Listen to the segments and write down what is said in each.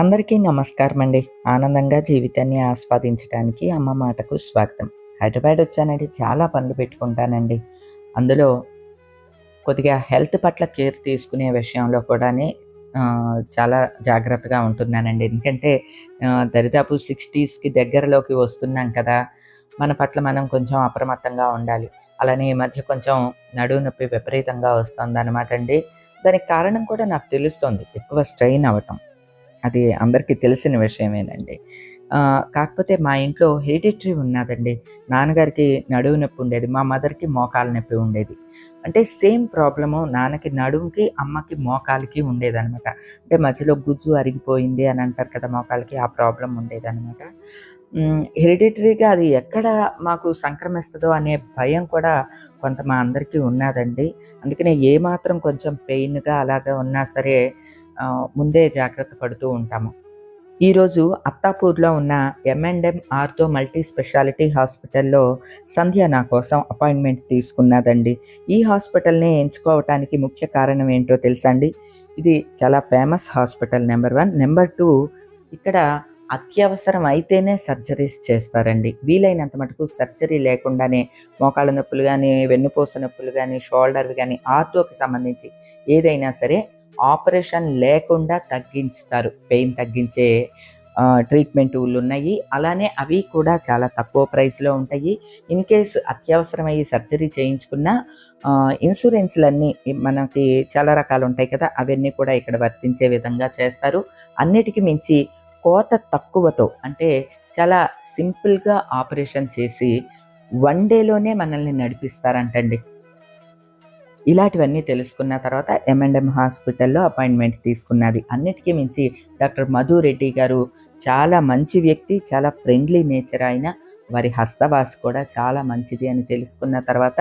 అందరికీ నమస్కారం అండి. ఆనందంగా జీవితాన్ని ఆస్వాదించడానికి అమ్మ మాటకు స్వాగతం. హైదరాబాద్ వచ్చానంటే చాలా పనులు పెట్టుకుంటానండి. అందులో కొద్దిగా హెల్త్ పట్ల కేర్ తీసుకునే విషయంలో కూడా చాలా జాగ్రత్తగా ఉంటున్నానండి. ఎందుకంటే దరిదాపు సిక్స్టీస్కి దగ్గరలోకి వస్తున్నాం కదా మన పట్ల మనం కొంచెం అప్రమత్తంగా ఉండాలి. అలానే ఈ మధ్య కొంచెం నడువు నొప్పి విపరీతంగా వస్తుంది అనమాట అండి. దానికి కారణం కూడా నాకు తెలుస్తుంది. ఎక్కువ స్ట్రెయిన్ అవ్వటం. అది అందరికీ తెలిసిన విషయమేనండి. కాకపోతే మా ఇంట్లో హెరిడిటరీ ఉన్నదండి. నాన్నగారికి నడువు నొప్పి ఉండేది మా మదర్కి మోకాలు నొప్పి ఉండేది. అంటే సేమ్ ప్రాబ్లము నాన్నకి నడుముకి అమ్మకి మోకాలికి ఉండేదనమాట అంటే మధ్యలో గుజ్జు అరిగిపోయింది అని అంటారు కదా మోకాలికి ఆ ప్రాబ్లం ఉండేదనమాట హెరిడిటరీగా అది ఎక్కడ మాకు సంక్రమిస్తుందో అనే భయం కూడా కొంత మా అందరికీ ఉన్నదండి. అందుకనే ఏమాత్రం కొంచెం పెయిన్గా అలాగా ఉన్నా సరే ముందే జాగ్రత్త పడుతూ ఉంటాము. ఈరోజు అత్తాపూర్లో ఉన్న ఎంఎండ్ఎం ఆర్థో మల్టీ స్పెషాలిటీ హాస్పిటల్లో సంధ్య నా కోసం అపాయింట్మెంట్ తీసుకున్నదండి. ఈ హాస్పిటల్ని ఎంచుకోవటానికి ముఖ్య కారణం ఏంటో తెలుసా అండి? ఇది చాలా famous hospital number one. Number two ఇక్కడ అత్యవసరం అయితేనే సర్జరీస్ చేస్తారండి. వీలైనంత మటుకు సర్జరీ లేకుండానే మోకాళ్ళ నొప్పులు కానీ వెన్నుపూస నొప్పులు కానీ షోల్డర్ కానీ ఆర్థోకి సంబంధించి ఏదైనా సరే ఆపరేషన్ లేకుండా తగ్గించుతారు. పెయిన్ తగ్గించే ట్రీట్మెంట్ టూళ్ళు ఉన్నాయి. అలానే అవి కూడా చాలా తక్కువ ప్రైస్లో ఉంటాయి. ఇన్ కేస్ అత్యవసరమయ్యి సర్జరీ చేయించుకున్న ఇన్సూరెన్స్లన్నీ మనకి చాలా రకాలు ఉంటాయి కదా అవన్నీ కూడా ఇక్కడ వర్తించే విధంగా చేస్తారు. అన్నిటికీ మించి కోత తక్కువతో అంటే చాలా సింపుల్గా ఆపరేషన్ చేసి వన్ డేలోనే మనల్ని నడిపిస్తారంటండి. ఇలాంటివన్నీ తెలుసుకున్న తర్వాత ఎంఎండ్ఎం హాస్పిటల్లో అపాయింట్మెంట్ తీసుకున్నది. అన్నిటికీ మించి డాక్టర్ మధు రెడ్డి గారు చాలా మంచి వ్యక్తి చాలా ఫ్రెండ్లీ నేచర్ అయిన వారి హస్తవాస కూడా చాలా మంచిది అని తెలుసుకున్న తర్వాత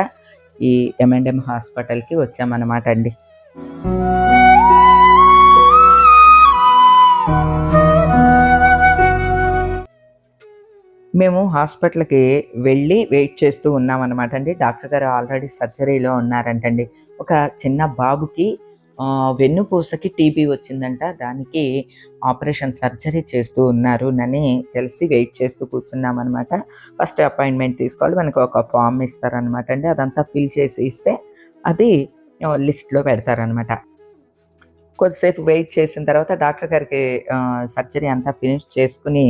ఈ ఎంఎండ్ఎం హాస్పిటల్కి వచ్చామన్నమాట అండి. మేము హాస్పిటల్కి వెళ్ళి వెయిట్ చేస్తూ ఉన్నాం అనమాట అండి. డాక్టర్ గారు ఆల్రెడీ సర్జరీలో ఉన్నారంటండి. ఒక చిన్న బాబుకి వెన్నుపూసకి టీబీ వచ్చిందంట. దానికి ఆపరేషన్ సర్జరీ చేస్తూ ఉన్నారు అని తెలిసి వెయిట్ చేస్తూ కూర్చున్నాం అనమాట ఫస్ట్ అపాయింట్మెంట్ తీసుకోవాలి. మనకు ఒక ఫామ్ ఇస్తారనమాట అండి. అదంతా ఫిల్ చేసి ఇస్తే అది లిస్ట్లో పెడతారనమాట కొద్దిసేపు వెయిట్ చేసిన తర్వాత డాక్టర్ గారికి సర్జరీ అంతా ఫినిష్ చేసుకుని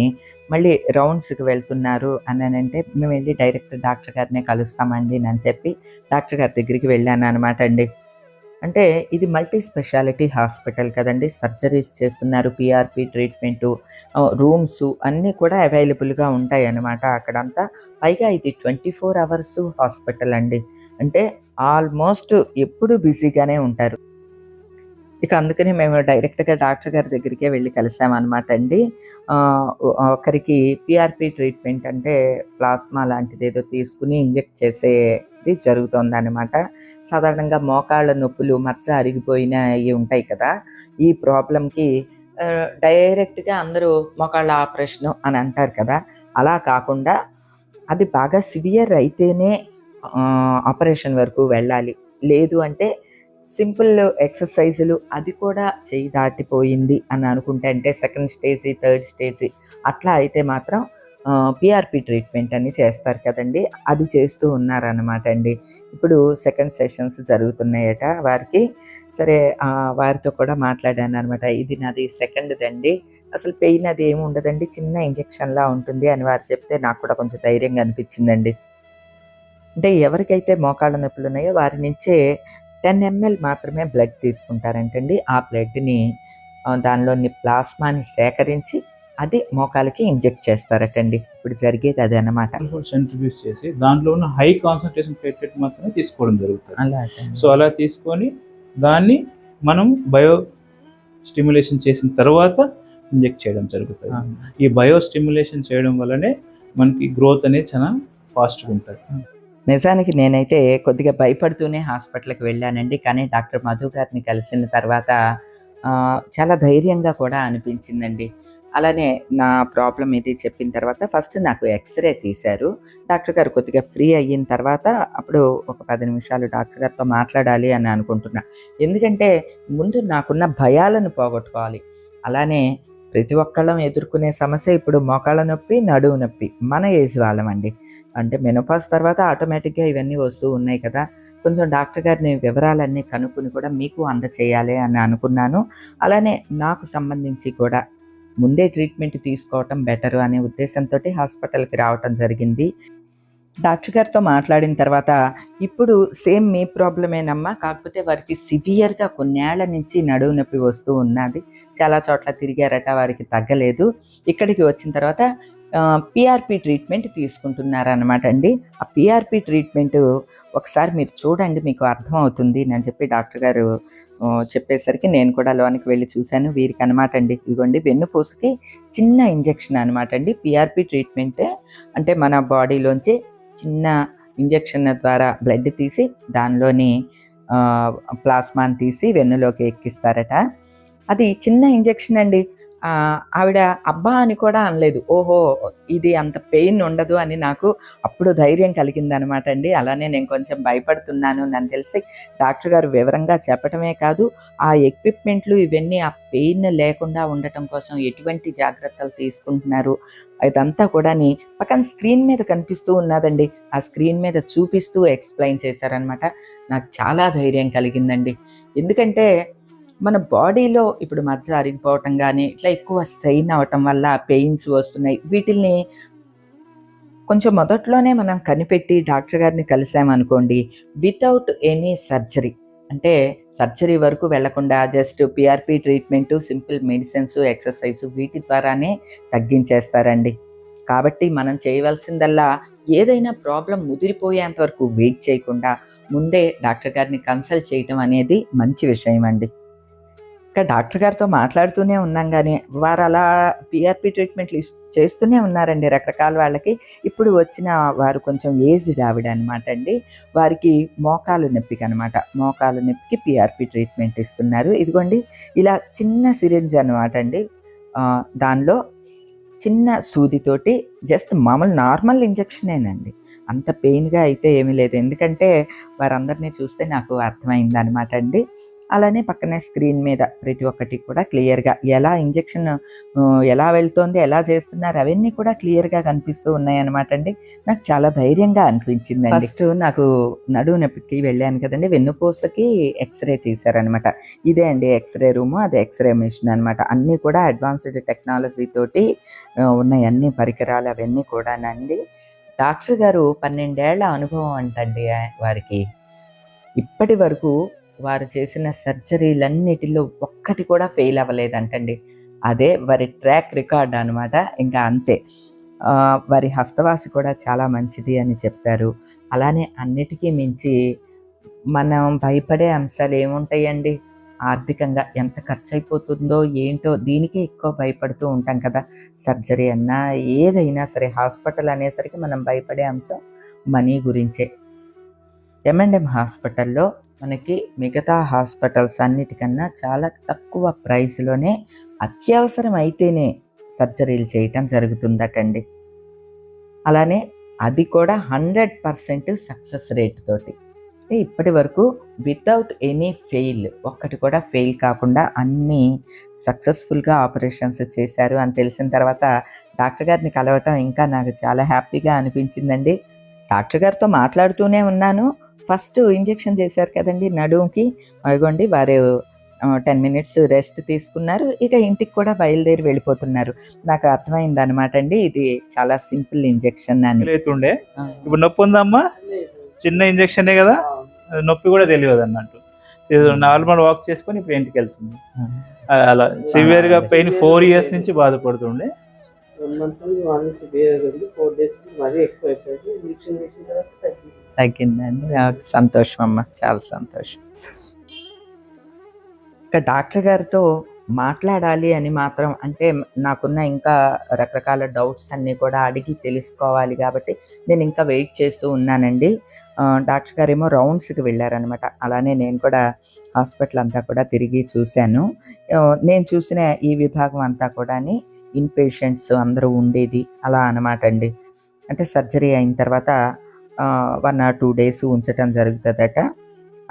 మళ్ళీ రౌండ్స్కి వెళ్తున్నారు అని అంటే మేము వెళ్ళి డైరెక్ట్ డాక్టర్ గారినే కలుస్తామండి అని చెప్పి డాక్టర్ గారి దగ్గరికి వెళ్ళాను అనమాట అండి. అంటే ఇది మల్టీ స్పెషాలిటీ హాస్పిటల్ కదండి. సర్జరీస్ చేస్తున్నారు పిఆర్పి ట్రీట్మెంటు రూమ్స్ అన్నీ కూడా అవైలబుల్గా ఉంటాయి అన్నమాట అక్కడంతా. పైగా ఇది ట్వంటీ ఫోర్ అవర్స్ హాస్పిటల్ అండి. అంటే ఆల్మోస్ట్ ఎప్పుడు బిజీగానే ఉంటారు. ఇక అందుకని మేము డైరెక్ట్గా డాక్టర్ గారి దగ్గరికే వెళ్ళి కలిసామన్నమాట అండి. ఒకరికి పిఆర్పి ట్రీట్మెంట్ అంటే ప్లాస్మా లాంటిది ఏదో తీసుకుని ఇంజెక్ట్ చేసేది జరుగుతుంది అనమాట సాధారణంగా మోకాళ్ళ నొప్పులు మచ్చ అరిగిపోయినవి ఉంటాయి కదా. ఈ ప్రాబ్లంకి డైరెక్ట్గా అందరూ మోకాళ్ళ ఆపరేషన్ అని అంటారు కదా. అలా కాకుండా అది బాగా సివియర్ అయితేనే ఆపరేషన్ వరకు వెళ్ళాలి. లేదు అంటే సింపుల్ ఎక్సర్సైజులు అది కూడా చేయి దాటిపోయింది అని అనుకుంటే అంటే సెకండ్ స్టేజ్ థర్డ్ స్టేజ్ అట్లా అయితే మాత్రం పిఆర్పి ట్రీట్మెంట్ అని చేస్తారు కదండి. అది చేస్తూ ఉన్నారనమాట అండి. ఇప్పుడు సెకండ్ సెషన్స్ జరుగుతున్నాయట వారికి. సరే వారితో కూడా మాట్లాడాను అనమాట ఇది నాది సెకండ్ది అండి అసలు పెయిన్ అది ఏమి ఉండదండి. చిన్న ఇంజెక్షన్లా ఉంటుంది అని వారు చెప్తే నాకు కూడా కొంచెం ధైర్యంగా అనిపించిందండి. అంటే ఎవరికైతే మోకాళ్ళ నొప్పులు ఉన్నాయో వారి నుంచే టెన్ ఎంఎల్ మాత్రమే బ్లడ్ తీసుకుంటారంటండి. ఆ బ్లడ్ని దానిలోని ప్లాస్మాని సేకరించి అది మోకాలకి ఇంజెక్ట్ చేస్తారటండి. ఇప్పుడు జరిగేది అదే అన్నమాట. సెంట్రిఫ్యూజ్ చేసి దాంట్లో ఉన్న హై కాన్సన్ట్రేషన్ ప్లేటెట్ మాత్రమే తీసుకోవడం జరుగుతుంది. అలాగే సో అలా తీసుకొని దాన్ని మనం బయో స్టిమ్యులేషన్ చేసిన తర్వాత ఇంజెక్ట్ చేయడం జరుగుతుంది. ఈ బయో స్టిమ్యులేషన్ చేయడం వల్లనే మనకి గ్రోత్ అనేది చాలా ఫాస్ట్గా ఉంటుంది. నిజానికి నేనైతే కొద్దిగా భయపడుతూనే హాస్పిటల్కి వెళ్ళానండి. కానీ డాక్టర్ మధు గారిని కలిసిన తర్వాత చాలా ధైర్యంగా కూడా అనిపించిందండి. అలానే నా ప్రాబ్లం ఇది చెప్పిన తర్వాత ఫస్ట్ నాకు ఎక్స్రే తీశారు. డాక్టర్ గారు కొద్దిగా ఫ్రీ అయిన తర్వాత అప్పుడు ఒక పది నిమిషాలు డాక్టర్ గారితో మాట్లాడాలి అని అనుకుంటున్నా. ఎందుకంటే ముందు నాకున్న భయాలను పోగొట్టుకోవాలి. అలానే ప్రతి ఒక్కళ్ళం ఎదుర్కొనే సమస్య ఇప్పుడు మోకాళ్ళ నొప్పి నడువు నొప్పి. మన ఏజ్ వాళ్ళం అండి అంటే మెనోపాస్ తర్వాత ఆటోమేటిక్గా ఇవన్నీ వస్తూ ఉన్నాయి కదా. కొంచెం డాక్టర్ గారిని వివరాలన్నీ కనుక్కుని కూడా మీకు అందచేయాలి అని అనుకున్నాను. అలానే నాకు సంబంధించి కూడా ముందే ట్రీట్మెంట్ తీసుకోవటం బెటర్ అనే ఉద్దేశంతో హాస్పిటల్కి రావటం జరిగింది. డాక్టర్ గారితో మాట్లాడిన తర్వాత ఇప్పుడు సేమ్ మీ ప్రాబ్లమేనమ్మా కాకపోతే వారికి సివియర్గా కొన్నేళ్ళ నుంచి నడువు నొప్పి వస్తూ ఉన్నది. చాలా చోట్ల తిరిగారట వారికి తగ్గలేదు. ఇక్కడికి వచ్చిన తర్వాత పిఆర్పి ట్రీట్మెంట్ తీసుకుంటున్నారనమాట అండి. ఆ పిఆర్పి ట్రీట్మెంట్ ఒకసారి మీరు చూడండి మీకు అర్థం అవుతుంది అని చెప్పి డాక్టర్ గారు చెప్పేసరికి నేను కూడా లోనికి వెళ్ళి చూశాను. వీరికి అనమాట అండి ఇదిగోండి వెన్నుపూసకి చిన్న ఇంజెక్షన్ అనమాట అండి. పిఆర్పి ట్రీట్మెంటే అంటే మన బాడీలోంచి చిన్న ఇంజక్షన్ ద్వారా బ్లడ్ తీసి దానిలోని ప్లాస్మాన్ తీసి వెన్నులోకి ఎక్కిస్తారట. అది చిన్న ఇంజెక్షన్ అండి. ఆవిడ అబ్బా అని కూడా అనలేదు. ఓహో ఇది అంత పెయిన్ ఉండదు అని నాకు అప్పుడు ధైర్యం కలిగింది అనమాట అండి. అలానే నేను కొంచెం భయపడుతున్నాను నన్ను తెలిసి డాక్టర్ గారు వివరంగా చెప్పటమే కాదు ఆ ఎక్విప్మెంట్లు ఇవన్నీ ఆ పెయిన్ లేకుండా ఉండటం కోసం ఎటువంటి జాగ్రత్తలు తీసుకుంటున్నారు? ఇదంతా కూడా పక్కన స్క్రీన్ మీద కనిపిస్తూ ఉన్నదండి. ఆ స్క్రీన్ మీద చూపిస్తూ ఎక్స్ప్లెయిన్ చేశారనమాట. నాకు చాలా ధైర్యం కలిగిందండి. ఎందుకంటే మన బాడీలో ఇప్పుడు మధ్య అరిగిపోవటం కానీ ఇట్లా ఎక్కువ స్ట్రెయిన్ అవ్వటం వల్ల పెయిన్స్ వస్తున్నాయి. వీటిల్ని కొంచెం మొదట్లోనే మనం కనిపెట్టి డాక్టర్ గారిని కలిసామనుకోండి వితౌట్ ఎనీ సర్జరీ. అంటే సర్జరీ వరకు వెళ్ళకుండా just PRP treatment simple medicines exercise వీటి ద్వారానే తగ్గించేస్తారండి. కాబట్టి మనం చేయవలసిందల్లా ఏదైనా ప్రాబ్లం ముదిరిపోయేంత వరకు వెయిట్ చేయకుండా ముందే డాక్టర్ గారిని కన్సల్ట్ చేయటం అనేది మంచి విషయం అండి ఇంకా డాక్టర్ గారితో మాట్లాడుతూనే ఉన్నాం కానీ వారు అలా పిఆర్పి ట్రీట్మెంట్లు ఇస్- చేస్తూనే ఉన్నారండి రకరకాల వాళ్ళకి. ఇప్పుడు వచ్చిన వారు కొంచెం ఏజ్డ్ ఆవిడ అనమాట అండి. వారికి మోకాలు నొప్పికి అనమాట మోకాలు నొప్పికి పిఆర్పి ట్రీట్మెంట్ ఇస్తున్నారు. ఇదిగోండి ఇలా చిన్న సిరింజ్ అనమాట అండి. దానిలో చిన్న సూదితోటి జస్ట్ మామూలు నార్మల్ ఇంజక్షనేనండి. అంత పెయిన్గా అయితే ఏమీ లేదు. ఎందుకంటే వారందరినీ చూస్తే నాకు అర్థమైంది అనమాట అండి. అలానే పక్కనే స్క్రీన్ మీద ప్రతి ఒక్కటి కూడా క్లియర్గా ఎలా ఇంజెక్షన్ ఎలా వెళ్తోంది ఎలా చేస్తున్నారు అవన్నీ కూడా క్లియర్గా కనిపిస్తూ ఉన్నాయన్నమాట అండి. నాకు చాలా ధైర్యంగా అనిపించింది ఫస్ట్ నాకు నడువు నొప్పికి వెళ్ళాను కదండి. వెన్నుపూసకి ఎక్స్రే తీశారనమాట ఇదే అండి ఎక్స్రే రూము అది ఎక్స్రే మిషన్ అనమాట అన్నీ కూడా అడ్వాన్స్డ్ టెక్నాలజీ తోటి ఉన్నాయి అన్ని పరికరాలు అవన్నీ కూడానండి. డాక్టర్ గారు పన్నెండేళ్ళ అనుభవం అంటండి వారికి. ఇప్పటి వరకు వారు చేసిన సర్జరీలన్నిటిలో ఒక్కటి కూడా ఫెయిల్ అవ్వలేదంటండి. అదే వారి ట్రాక్ రికార్డ్ అనమాట ఇంకా అంతే. వారి హస్తవాసి కూడా చాలా మంచిది అని చెప్తారు. అలానే అన్నిటికీ మించి మనం భయపడే అంశాలు ఏముంటాయండి ఆర్థికంగా ఎంత ఖర్చు అయిపోతుందో ఏంటో దీనికే ఎక్కువ భయపడుతూ ఉంటాం కదా. సర్జరీ అన్నా ఏదైనా సరే హాస్పిటల్ అనేసరికి మనం భయపడే అంశం మనీ గురించే. ఎంఎండ్ఎం హాస్పిటల్లో మనకి మిగతా హాస్పిటల్స్ అన్నిటికన్నా చాలా తక్కువ ప్రైస్లోనే అత్యవసరం అయితేనే సర్జరీలు చేయటం జరుగుతుందటండి. అలానే అది కూడా హండ్రెడ్ పర్సెంట్ సక్సెస్ రేట్ తోటి అంటే ఇప్పటి వరకు వితౌట్ ఎనీ ఫెయిల్ ఒక్కటి కూడా ఫెయిల్ కాకుండా అన్నీ సక్సెస్ఫుల్గా ఆపరేషన్స్ చేశారు అని తెలిసిన తర్వాత డాక్టర్ గారిని కలవటం ఇంకా నాకు చాలా హ్యాపీగా అనిపించిందండి. డాక్టర్ గారితో మాట్లాడుతూనే ఉన్నాను. ఫస్ట్ ఇంజెక్షన్ చేశారు కదండి నడుముకి. అదిగోండి వారు టెన్ మినిట్స్ రెస్ట్ తీసుకున్నారు. ఇక ఇంటికి కూడా బయలుదేరి వెళ్ళిపోతున్నారు. నాకు అర్థమైంది అనమాట అండి ఇది చాలా సింపుల్ ఇంజెక్షన్ అని. ఇప్పుడు నొప్పి ఉందమ్మా? చిన్న ఇంజెక్షనే కదా? నొప్పి కూడా తెలియదు అన్నట్టు నార్మల్ వాక్ చేసుకొని ఇప్పుడు ఇంటికి వెళ్తుంది. ఆ, అలా సివియర్గా పెయిన్ ఫోర్ ఇయర్స్ నుంచి బాధపడుతుండే. తగ్గిందండి. నాకు సంతోషం అమ్మ. చాలా సంతోషం. ఇక డాక్టర్ గారితో మాట్లాడాలి అని మాత్రం అంటే నాకున్న ఇంకా రకరకాల డౌట్స్ అన్నీ కూడా అడిగి తెలుసుకోవాలి కాబట్టి నేను ఇంకా వెయిట్ చేస్తూ ఉన్నానండి. డాక్టర్ గారు ఏమో రౌండ్స్కి వెళ్ళారనమాట అలానే నేను కూడా హాస్పిటల్ అంతా కూడా తిరిగి చూశాను. నేను చూసిన ఈ విభాగం అంతా కూడా ఇన్ పేషెంట్స్ అందరూ ఉండేది అలా అనమాట అండి. అంటే సర్జరీ అయిన తర్వాత వన్ ఆర్ టూ డేస్ ఉంచటం జరుగుతుందట.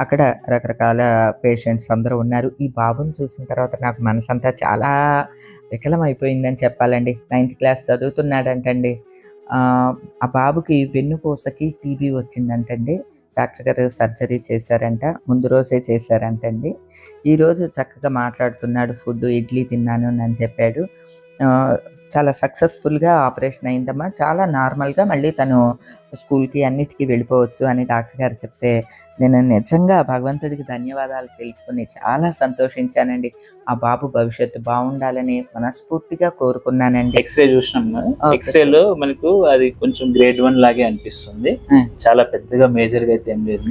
అక్కడ రకరకాల పేషెంట్స్ అందరూ ఉన్నారు. ఈ బాబుని చూసిన తర్వాత నాకు మనసంతా చాలా వికలమైపోయిందని చెప్పాలండి. నైన్త్ క్లాస్ చదువుతున్నాడంటండి. ఆ, ఆ బాబుకి వెన్నుపూసకి టీబీ వచ్చిందంటండి. డాక్టర్ గారు సర్జరీ చేశారంట ముందు రోజే చేశారంటండి. ఈరోజు చక్కగా మాట్లాడుతున్నాడు ఫుడ్ ఇడ్లీ తిన్నాను అని చెప్పాడు. ఆ, చాలా సక్సెస్ఫుల్గా ఆపరేషన్ అయిందమ్మా. చాలా నార్మల్గా మళ్ళీ తను స్కూల్కి అన్నిటికీ వెళ్ళిపోవచ్చు అని డాక్టర్ గారు చెప్తే నేను నిజంగా భగవంతుడికి ధన్యవాదాలు తెలుపుకుని చాలా సంతోషించానండి. ఆ బాబు భవిష్యత్తు బాగుండాలని మనస్ఫూర్తిగా కోరుకున్నానండి. ఎక్స్రే చూసినాం కదా Okay. ఎక్స్రే లో మనకు అది కొంచెం గ్రేడ్ వన్ లాగే అనిపిస్తుంది. చాలా పెద్దగా మేజర్గా అయితే ఏం లేదు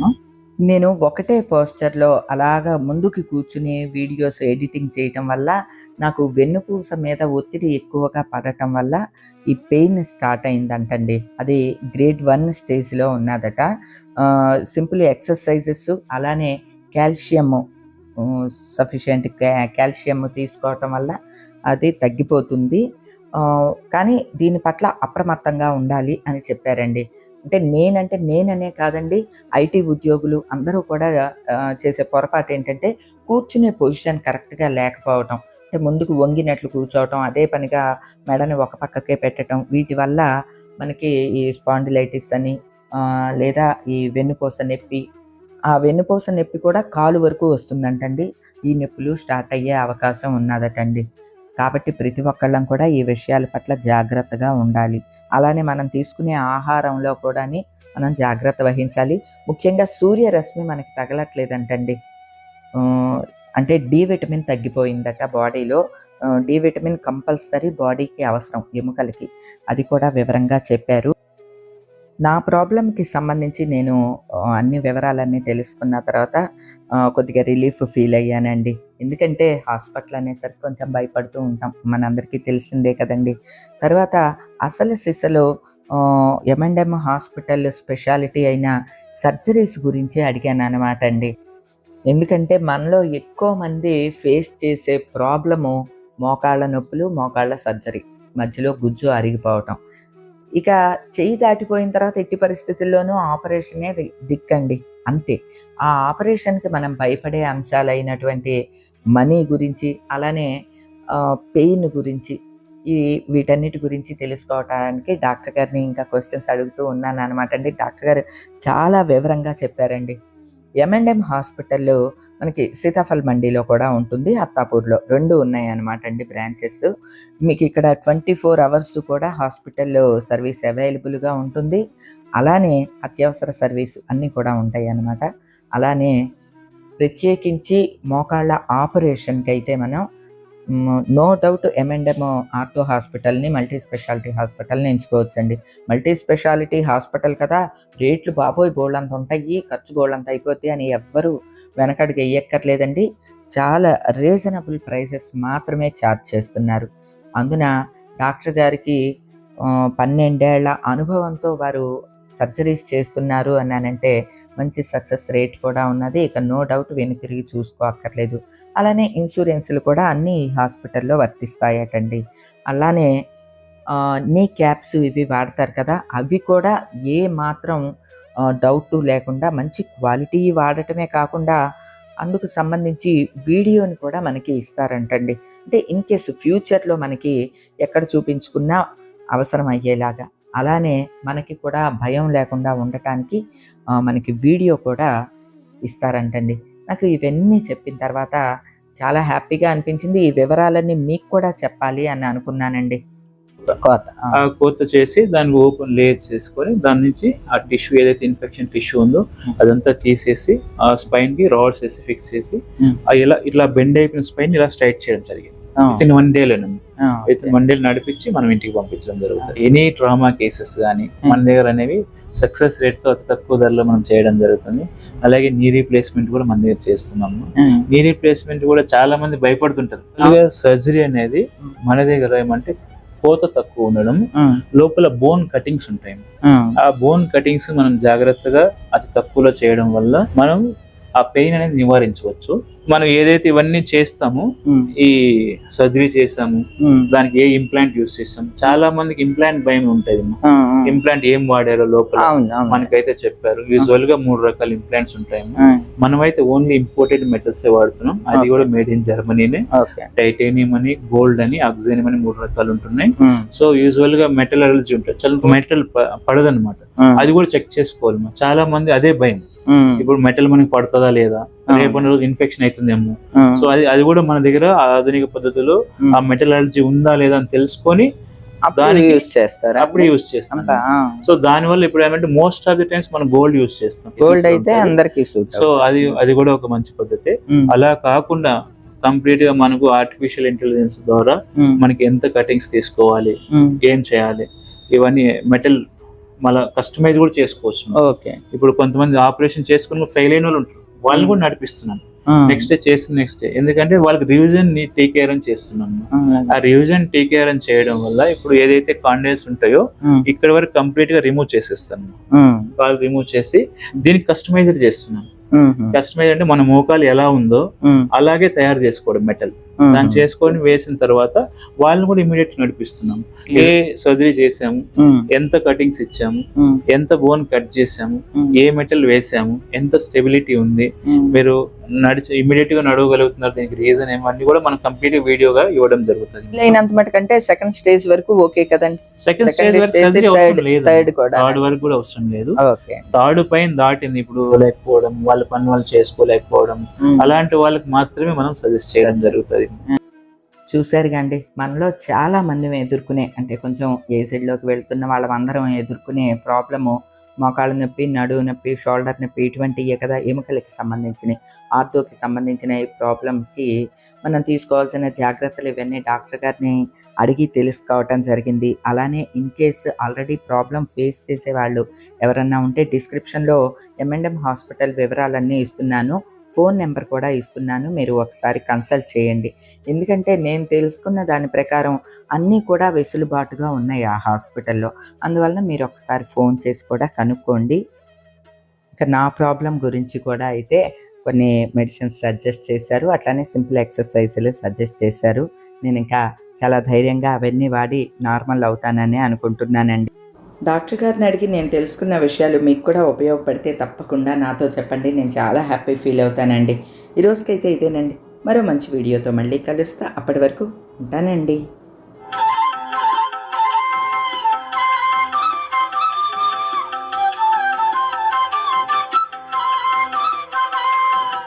నేను ఒకటే పోస్టర్లో అలాగా ముందుకి కూర్చుని వీడియోస్ ఎడిటింగ్ చేయటం వల్ల నాకు వెన్నుపూస మీద ఒత్తిడి ఎక్కువగా పడటం వల్ల ఈ పెయిన్ స్టార్ట్ అయిందంటండి. అది గ్రేడ్ వన్ స్టేజ్లో ఉన్నదట. సింపుల్ ఎక్సర్సైజెస్ అలానే కాల్షియము సఫిషియంట్ కాల్షియం తీసుకోవటం వల్ల అది తగ్గిపోతుంది. కానీ దీని పట్ల అప్రమత్తంగా ఉండాలి అని చెప్పారండి. అంటే నేనంటే నేననే కాదండి. ఐటీ ఉద్యోగులు అందరూ కూడా చేసే పొరపాటు ఏంటంటే కూర్చునే పొజిషన్ కరెక్ట్గా లేకపోవటం. అంటే ముందుకు వంగినట్లు కూర్చోవటం అదే పనిగా మెడని ఒక పక్కకే పెట్టడం వీటి వల్ల మనకి ఈ స్పాండిలైటిస్ అని లేదా ఈ వెన్నుపూస నొప్పి. ఆ వెన్నుపూస నొప్పి కూడా కాలు వరకు వస్తుందంటండి. ఈ నొప్పులు స్టార్ట్ అయ్యే అవకాశం ఉన్నదటండి. కాబట్టి ప్రతి ఒక్కళ్ళం కూడా ఈ విషయాల పట్ల జాగ్రత్తగా ఉండాలి. అలానే మనం తీసుకునే ఆహారంలో కూడా మనం జాగ్రత్త వహించాలి. ముఖ్యంగా సూర్యరశ్మి మనకి తగలట్లేదంటండి. అంటే డి విటమిన్ తగ్గిపోయిందట బాడీలో. డి విటమిన్ కంపల్సరీ బాడీకి అవసరం ఎముకలకి. అది కూడా వివరంగా చెప్పారు. నా ప్రాబ్లంకి సంబంధించి నేను అన్ని వివరాలన్నీ తెలుసుకున్న తర్వాత కొద్దిగా రిలీఫ్ ఫీల్ అయ్యానండి. ఎందుకంటే హాస్పిటల్ అనేసరికి కొంచెం భయపడుతూ ఉంటాం. మనందరికీ తెలిసిందే కదండి. తర్వాత అసలు సిసలో M and M M&M hospital speciality అయిన సర్జరీస్ గురించి అడిగాను అనమాట అండి. ఎందుకంటే మనలో ఎక్కువ మంది ఫేస్ చేసే ప్రాబ్లము మోకాళ్ళ నొప్పులు మోకాళ్ళ సర్జరీ మధ్యలో గుజ్జు అరిగిపోవటం. ఇక చెయ్యి దాటిపోయిన తర్వాత ఎట్టి పరిస్థితుల్లోనూ ఆపరేషనే దిక్కండి. అంతే. ఆ ఆపరేషన్కి మనం భయపడే అంశాలైనటువంటి మనీ గురించి అలానే పెయిన్ గురించి ఈ వీటన్నిటి గురించి తెలుసుకోవటానికి డాక్టర్ గారిని ఇంకా క్వశ్చన్స్ అడుగుతూ ఉన్నాను అనమాట అండి. డాక్టర్ గారు చాలా వివరంగా చెప్పారండి. ఎంఎండ్ఎం హాస్పిటల్ మనకి సీతాఫల్ మండీలో కూడా ఉంటుంది అత్తాపూర్లో. రెండు ఉన్నాయి అనమాట అండి బ్రాంచెస్. మీకు ఇక్కడ ట్వంటీ ఫోర్ అవర్స్ కూడా హాస్పిటల్ సర్వీస్ అవైలబుల్గా ఉంటుంది. అలానే అత్యవసర సర్వీస్ అన్నీ కూడా ఉంటాయి అన్నమాట అలానే ప్రత్యేకించి మోకాళ్ళ ఆపరేషన్కి అయితే మనం no doubt M and M ortho హాస్పిటల్ని మల్టీ స్పెషాలిటీ హాస్పిటల్ని ఎంచుకోవచ్చండి. మల్టీ స్పెషాలిటీ హాస్పిటల్ కదా రేట్లు బాబోయ్ బోళ్ళంత ఉంటాయి ఖర్చు బోళ్ళంత అయిపోతాయి అని ఎవ్వరూ వెనకడికి వేయక్కర్లేదండి. చాలా రీజనబుల్ ప్రైసెస్ మాత్రమే ఛార్జ్ చేస్తున్నారు. అందున డాక్టర్ గారికి పన్నెండేళ్ళ అనుభవంతో వారు సర్జరీస్ చేస్తున్నారు అన్నానంటే మంచి సక్సెస్ రేట్ కూడా ఉన్నది. ఇక నో డౌట్ వెను తిరిగి చూసుకోక్కర్లేదు అలానే ఇన్సూరెన్స్లు కూడా అన్ని ఈ హాస్పిటల్లో వర్తిస్తాయటండి. అలానే నీ క్యాప్స్ ఇవి వాడతారు కదా అవి కూడా ఏ మాత్రం డౌట్ లేకుండా మంచి క్వాలిటీ వాడటమే కాకుండా అందుకు సంబంధించి వీడియోని కూడా మనకి ఇస్తారంటండి. అంటే ఇన్ కేస్ ఫ్యూచర్లో మనకి ఎక్కడ చూపించుకున్నా అవసరం అయ్యేలాగా. అలానే మనకి కూడా భయం లేకుండా ఉండటానికి మనకి వీడియో కూడా ఇస్తారంటండి. నాకు ఇవన్నీ చెప్పిన తర్వాత చాలా హ్యాపీగా అనిపించింది. ఈ వివరాలన్నీ మీకు కూడా చెప్పాలి అని అనుకున్నానండి. కోత. ఆ, కోత చేసి దాన్ని ఓపెన్ లేయర్ చేసుకొని దాని నుంచి ఆ టిష్యూ ఏదైతే ఇన్ఫెక్షన్ టిష్యూ ఉందో. అదంతా తీసేసి ఆ స్పైన్కి రాడ్స్ వేసి ఫిక్స్ చేసి ఇలా ఇట్లా బెండ్ అయిపోయిన స్పైన్ ఇలా స్ట్రైట్ చేయడం జరిగింది. ఆ, విత్ ఇన్ వన్ డేలో డే నడిపించి మనం ఇంటికి పంపించడం జరుగుతుంది. ఎనీ ట్రామా కేసెస్ కానీ మన దగ్గర అనేవి సక్సెస్ రేట్స్తో అతి తక్కువ ధరలో మనం చేయడం జరుగుతుంది. అలాగే నీ రీప్లేస్మెంట్ కూడా మన దగ్గర చేస్తున్నాము. నీ రీప్లేస్మెంట్ కూడా చాలా మంది భయపడుతుంటారు. సర్జరీ అనేది మన దగ్గర ఏమంటే కోత తక్కువ ఉండడం లోపల బోన్ కటింగ్స్ ఉంటాయి. ఆ బోన్ కటింగ్స్ మనం జాగ్రత్తగా అతి తక్కువలో చేయడం వల్ల మనం ఆ పెయిన్ అనేది నివారించవచ్చు. మనం ఏదైతే ఇవన్నీ చేస్తామో ఈ సర్జరీ చేసాము దానికి ఏ ఇంప్లాంట్ యూస్ చేస్తాం చాలా మందికి ఇంప్లాంట్ భయం ఉంటుంది. ఇంప్లాంట్ ఏం వాడారో లోపల మనకైతే చెప్పారు. యూజువల్గా మూడు రకాల ఇంప్లాంట్స్ ఉంటాయి మనమైతే ఓన్లీ ఇంపోర్టెడ్ మెటల్స్ వాడుతున్నాం. అది కూడా మేడ్ ఇన్ జర్మనీనే టైటేనియం అని గోల్డ్ అని ఆక్సిజనియం అని మూడు రకాలు ఉంటున్నాయి. సో యూజువల్గా మెటల్ అలర్జీ ఉంటుంది. చాలా మెటల్ పడదన్నమాట. ఉమ్, అది కూడా చెక్ చేసుకోవాలి. చాలా మంది అదే భయం. ఇప్పుడు మెటల్ మనకి పడుతుందా లేదా? ఆ. రేపు రోజు ఇన్ఫెక్షన్ అవుతుందేమో. సో అది అది కూడా మన దగ్గర ఆధునిక పద్ధతిలో. ఆ మెటల్ అలర్జీ ఉందా లేదా అని తెలుసుకొని దానికి- యూజ్ చేస్తారా? అప్పుడు యూస్ చేస్తాం. సో దాని వల్ల ఇప్పుడు ఏమంటే మోస్ట్ ఆఫ్ ది టైమ్స్ మనం గోల్డ్ యూస్ చేస్తాం. గోల్డ్ అయితే అందరికి సో అది అది కూడా ఒక మంచి పద్ధతి. అలా కాకుండా కంప్లీట్గా మనకు ఆర్టిఫిషియల్ ఇంటెలిజెన్స్ ద్వారా మనకి ఎంత కటింగ్స్ తీసుకోవాలి ఏం చేయాలి ఇవన్నీ మెటల్ మళ్ళీ కస్టమైజ్ కూడా చేసుకోవచ్చు. ఓకే. ఇప్పుడు కొంతమంది ఆపరేషన్ చేసుకుని ఫెయిల్ అయిన వాళ్ళు ఉంటారు. వాళ్ళని కూడా నడిపిస్తున్నాను నెక్స్ట్ డే చేసిన నెక్స్ట్ డే ఎందుకంటే వాళ్ళకి రివిజన్ని టేక్ కేర్ అని చేస్తున్నాను ఆ రివిజన్ టేక్ కేర్ అని చేయడం వల్ల ఇప్పుడు ఏదైతే కాండెన్స్ ఉంటాయో ఇక్కడ వరకు కంప్లీట్గా రిమూవ్ చేసేస్తాను కాల్ రిమూవ్ చేసి దీనికి కస్టమైజర్ చేస్తున్నాను కస్టమైజ్ అంటే మన మోకాలు ఎలా ఉందో అలాగే తయారు చేసుకోవడం మెటల్ దాన్ని చేసుకొని వేసిన తర్వాత వాళ్ళని కూడా ఇమీడియట్ నడిపిస్తున్నాం. ఏ సర్జరీ చేసాము ఎంత కటింగ్స్ ఇచ్చాము ఎంత బోన్ కట్ చేసాము ఏ మెటల్ వేసాము ఎంత స్టెబిలిటీ ఉంది మీరు నడిచి ఇమీడియట్గా నడవగలుగుతున్నారు దీనికి రీజన్ ఏమన్నీ కూడా మనం కంప్లీట్ వీడియోగా ఇవ్వడం జరుగుతుంది. లేనంత మటుకంటే సెకండ్ స్టేజ్ వరకు ఓకే కదండి. సెకండ్ స్టేజ్ వరకు సర్జరీ అవసరం లేదు. థర్డ్ వరకు కూడా అవసరం లేదు. ఓకే థర్డ్ పైన దాటింది ఇప్పుడు లేకపోవడం వాళ్ళ పని వాళ్ళు చేసుకోలేకపోవడం అలాంటి వాళ్ళకి మాత్రమే మనం సజెస్ట్ చేయడం జరుగుతుంది. చూశారు కండి మనలో చాలా మంది ఎదుర్కొనే అంటే కొంచెం ఏసిడ్లోకి వెళ్తున్న వాళ్ళందరం ఎదుర్కొనే ప్రాబ్లము మోకాళ్ళ నొప్పి నడువు నొప్పి షోల్డర్ నొప్పి ఇటువంటి కదా ఎముకలకి సంబంధించిన ఆర్థోకి సంబంధించిన ఈ ప్రాబ్లంకి మనం తీసుకోవాల్సిన జాగ్రత్తలు ఇవన్నీ డాక్టర్ గారిని అడిగి తెలుసుకోవటం జరిగింది. అలానే in case already problem face చేసే వాళ్ళు ఎవరన్నా ఉంటే డిస్క్రిప్షన్లో ఎంఎండ్ఎం హాస్పిటల్ వివరాలన్నీ ఇస్తున్నాను. ఫోన్ నెంబర్ కూడా ఇస్తున్నాను. మీరు ఒకసారి కన్సల్ట్ చేయండి. ఎందుకంటే నేను తెలుసుకున్న దాని ప్రకారం అన్నీ కూడా వెసులుబాటుగా ఉన్నాయి ఆ హాస్పిటల్లో. అందువలన మీరు ఒకసారి ఫోన్ చేసి కూడా కనుక్కోండి. ఇక నా ప్రాబ్లం గురించి కూడా అయితే కొన్ని మెడిసిన్స్ సజెస్ట్ చేశారు. అట్లానే సింపుల్ ఎక్సర్సైజులు సజెస్ట్ చేశారు. నేను ఇంకా చాలా ధైర్యంగా అవన్నీ వాడి నార్మల్ అవుతానని అనుకుంటున్నానండి. డాక్టర్ గారిని అడిగి నేను తెలుసుకున్న విషయాలు మీకు కూడా ఉపయోగపడితే తప్పకుండా నాతో చెప్పండి. నేను చాలా హ్యాపీ ఫీల్ అవుతానండి. ఈ రోజుకైతే ఇదేనండి. మరో మంచి వీడియోతో మళ్ళీ కలుస్తా. అప్పటి వరకు ఉంటానండి.